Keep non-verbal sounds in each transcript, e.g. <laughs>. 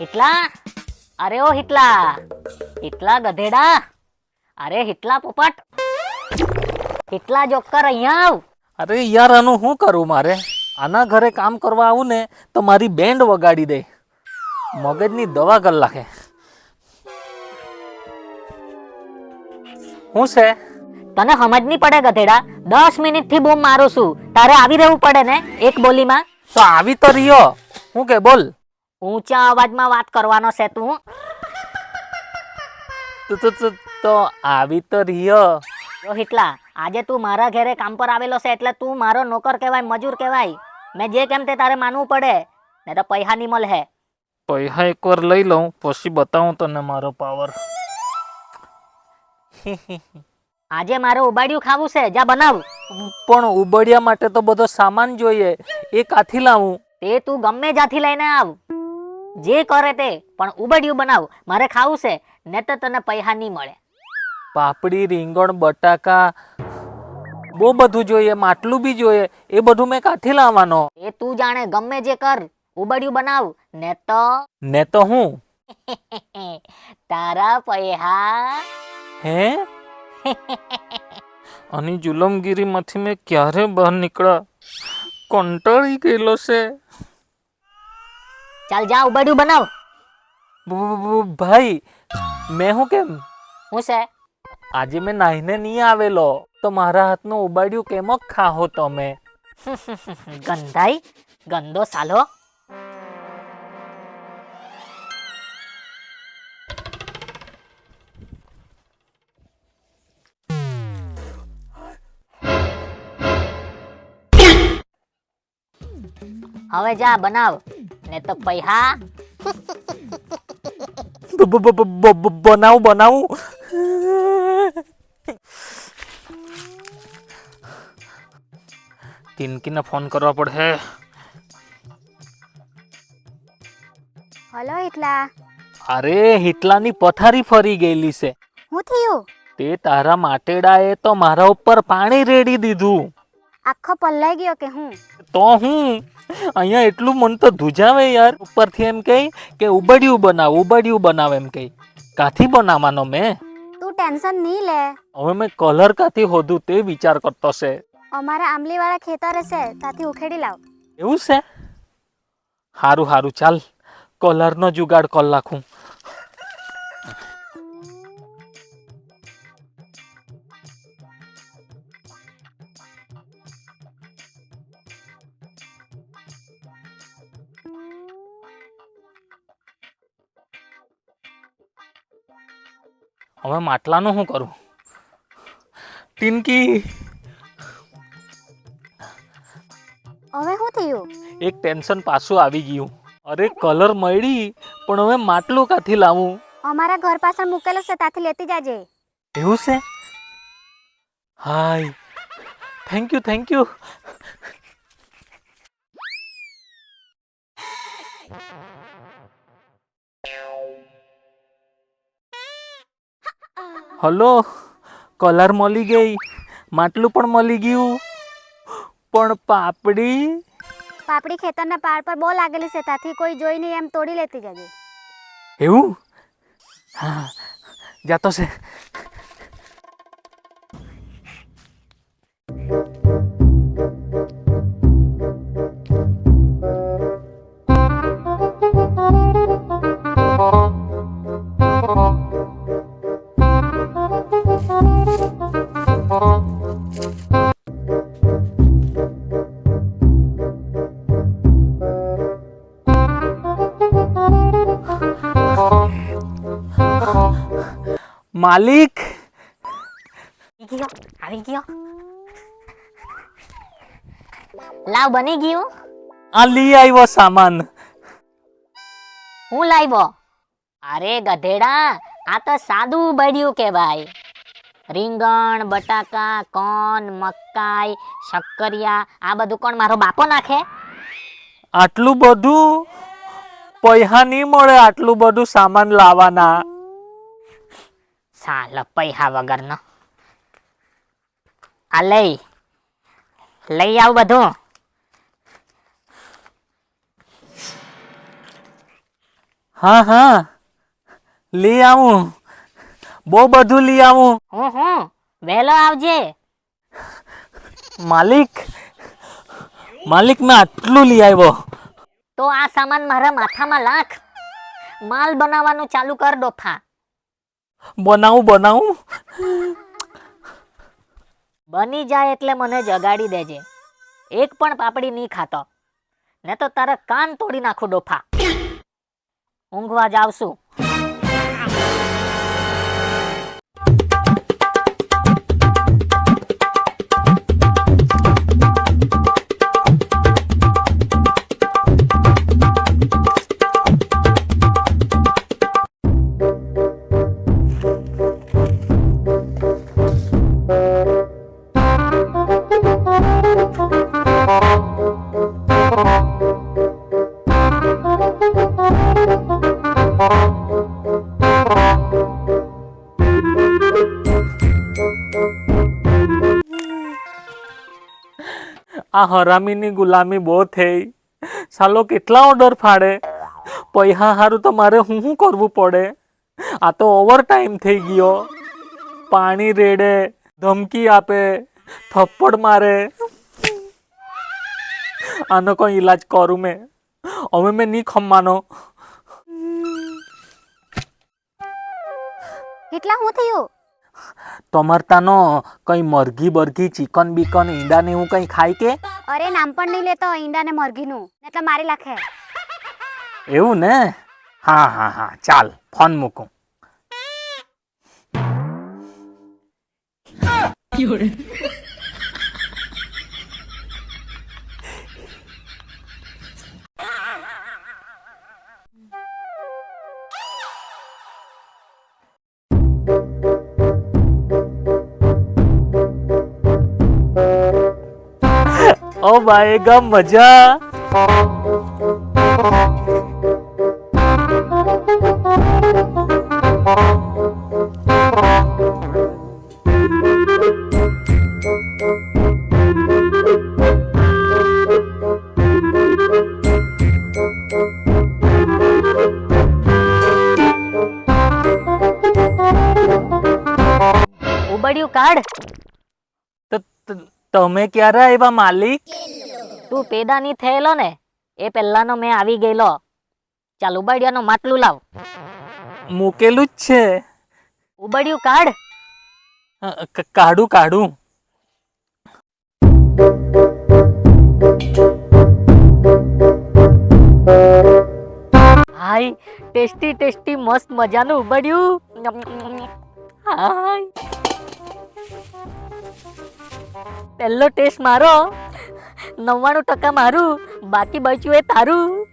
હિટલા? અરે ઓ હિટલા. હિટલા ગધેડા. અરે હિટલા પોપટ. હિટલા જોકર અહીંયા આવ. અરે યાર આનું શું કરું મારે? આના ઘરે કામ કરવા આવું ને તો મારી બેન્ડ વગાડી દે. મગજની દવા કર લાખે. શું છે? તને સમજ નહીં પડે ગધેડા. દસ મિનિટથી બૂમ મારું છું. તારે આવી રહેવું પડે ને? એક બોલીમાં. તો આવી તો રહ્યો. હું કે બોલ. ઊંચા અવાજમાં વાત કરવાનો છે તું. તો તો તો આવી તો રહ્યો. જો હિટલા આજે તું મારા ઘરે કામ પર આવેલો છે એટલે તું મારો નોકર કહેવાય મજૂર કહેવાય. મેં જે કેમ તે તારે માનવું પડે. ને તો પૈસા નહીં મળે પૈસા એકવાર લઈ લઉં પછી બતાવું તને મારો પાવર <laughs> આજે મારે ઉબાડિયું ખાવું છે જા બનાવ. પણ ઉબડિયા માટે તો બધો સામાન જોઈએ એ કાથી લાવું? તે તું ગમે જાથી લઈને આવ. જે કરે તે પણ ઉબડિયું બનાવ. મારે ખાવું છે ને તો તને પૈસા નહીં મળે. પાપડી રીંગણ બટાકા બહુ બધું જોઈએ માટલું બી જોઈએ એ બધું મેં કાથી લાવવાનો? એ તું જાણે ગમે જે કર ઉબડિયું બનાવ ને તો ને તો હું? <laughs> તારા પૈસા. હે? આની જુલમગીરીમાંથી મેં ક્યારે બહાર નીકળ્યા? કંટાળી ગયેલો છે. ચાલ જા ઉબાડ્યું બનાવ. ભાઈ મેં હું કેમ? હું છે. આજે મેં નાહીને નહીં આવેલો. તો મારા હાથનું ઉબાડ્યું કેમ ખાહો તમે? ગંધાઈ ગંદો સાલો. હવે જા બનાવ. ને તો પૈહા બનાવું બનાવું. પિનકીને ફોન કરવા પડે હલો એટલા અરે હિટલાની પથારી ફરી ગયેલી છે. હું થયું? તે તારા માટેડાએ તો મારા ઉપર પાણી રેડી દીધું. આખો પલ્લાઈ ગયો કે હું? તો હું અહીંયા એટલું મન તો ધુજાવે યાર. ઉપરથી એમ કહી કે ઉબડિયું બનાવ ઉબડિયું બનાવ એમ કહી. કાથી બનાવવાનો મેં? તું ટેન્શન નહીં લે. હવે મેં કલર કાથી હોધું તે વિચાર કરતો છે. અમારા આંબલીવાળા ખેતર છે ત્યાંથી ઉખેડી લાવ. એવું છે? હારું હારું ચાલ. કલરનો જુગાડ કર નાખું. હવે માટલાનું શું કરું? ટિનકી. હવે શું થયું? એક ટેન્શન પાછું આવી ગયું. અરે કલર મળી પણ હવે માટલું કાથી લાવું? અમારા ઘર પાછળ મૂકેલો છે ત્યાંથી લેતી જાજે. એવું છે? Hi. Thank you thank you hello colour મળી ગઈ. માટલું પણ મળી ગયું. પણ પાપડી? પાપડી ખેતરના પાર પર બહુ લાગેલી છે ત્યાંથી કોઈ જોઈ નહીં એમ તોડી લેતી જજે એવું? હા જાતો છે. માલિક. ગયો આવી ગયો. લાવ બની ગયું. આ લઈ આવ્યો સામાન. હું લાવ્યો? અરે ગધેડા આ તો સાદું બળ્યું કહેવાય. રીંગણ બટાકા કોન મકાઈ શક્કરિયા આ બધું કોણ મારો બાપો નાખે? આટલું બધું પૈસા નહીં મળે આટલું બધું સામાન લાવવાના. સાલ પૈસા વગરનો આ લઈ લઈ આવ બધું હા હા લઈ આવું બહુ બધું લઈ આવું હું હું વહેલો આવજે માલિક માલિક મેં આટલું લઈ આવ્યો તો આ સામાન મારા માથામાં લાખ માલ બનાવવાનું ચાલુ કર ડોફા બનાવું બનાવું. બની જાય એટલે મને જગાડી દેજે. એક પણ પાપડી નહીં ખાતો. ને તો તારા કાન તોડી નાખું ડોફા. ઊંઘવા જાવશું આ હરામીની ગુલામી બહુ થઈ. સાલો, કેટલા ઓર્ડર ફાડે? પૈસા સારું તો મારે હું શું કરવું પડે? આ તો ઓવર ટાઈમ થઈ ગયો. પાણી રેડે, ધમકી આપે, થપ્પડ મારે. આનો કોઈ ઈલાજ કરું મેં. હવે મેં નહીં ખમવાનો. કેટલા હું થયું? તમારતાનો કઈ મરઘી બરઘી ચિકન બિકન ઈંડા ને એવું કઈ ખાય કે? અરે નામ પણ નહીં લેતો ઈંડા ને મરઘી નું એટલે મારી લાખે. એવું ને? હા હા હા ચાલ ફોન મૂકું. ઓ માય ગમ મજા. ઉબડ્યું ત- તમે ક્યારે આવ્યા માલિક? તું પેદા નહીં થયેલો ને એ પહેલાનો મેં આવી ગયેલો. ચાલ ઉબાડિયાનો માટલું લાવ. મૂકેલું જ છે. ઉબાડિયું કાઢ. કાઢું કાઢું. હાય ટેસ્ટી ટેસ્ટી મસ્ત મજાનું ઉબાડ્યું. હાય. પહેલો ટેસ્ટ મારો. નવ્વાણું ટકા મારું, બાકી બચ્યું એ તારું.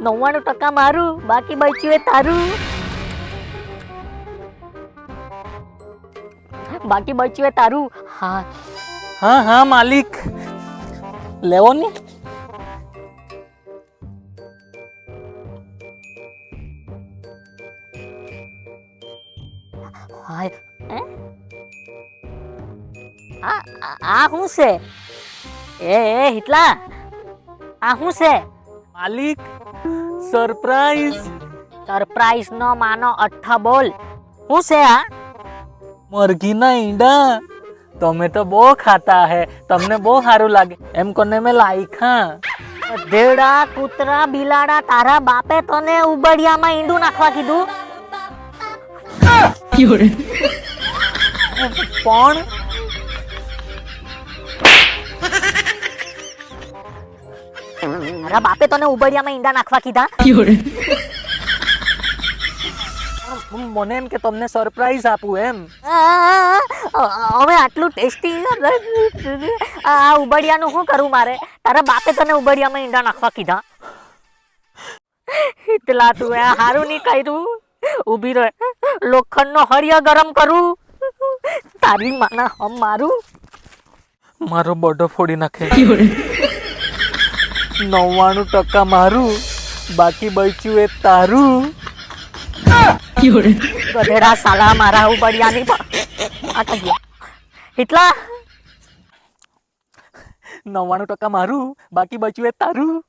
નવ્વાણું ટકા મારું, બાકી બચ્યું એ તારું. બાકી બચ્યું એ તારું. હા. હા હા, માલિક. લેવો ને. હાય આ શું છે? એ એ હિટલા આ શું છે? માલિક સરપ્રાઈઝ. સરપ્રાઈઝ નો માનો અઠ્ઠા બોલ. શું છે આ મરઘીના ઈંડા. તમે તો બહુ ખાતા હે. તમને બહુ સારું લાગે. એમ કોને મેં લાઈખા ધેડા કૂતરા બિલાડા તારા બાપે તને ઉબડિયામાં ઈંડું નાખવા કીધું? પણ મારા બાપે તને ઉબડિયામાં ઈંડા નાખવા કીધા? મને એમ કે તમને સરપ્રાઈઝ આપું એમ. હવે આટલું ટેસ્ટી આ ઉબડિયાનું શું કરું મારે? તારા બાપે તને ઉબડિયામાં ઈંડા નાખવા કીધા? એટલા તું હારું નહીં કર્યું? ઊભી રહે. લોખંડનો હરિયા ગરમ કરું. તારી માના હમ મારું. મારો બોડો ફોડી નાખે. નવ્વાણું ટકા મારું બાકી બચ્યું એ તારું. ગધેડા સાલા મારા ઉબડિયાની પણ એટલા? નવ્વાણું ટકા મારું બાકી બચ્યું એ તારું.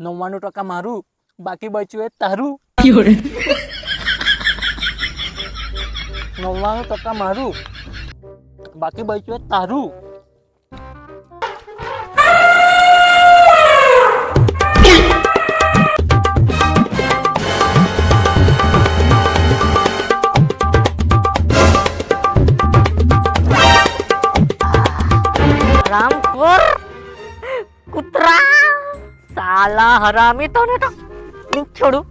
નવ્વાણું ટકા મારું બાકી બચ્યું એ તારું. નવ્વાણું ટકા મારું બાકી બચ્યું એ તારું. સાલા હરામી તને તો નહીં છોડું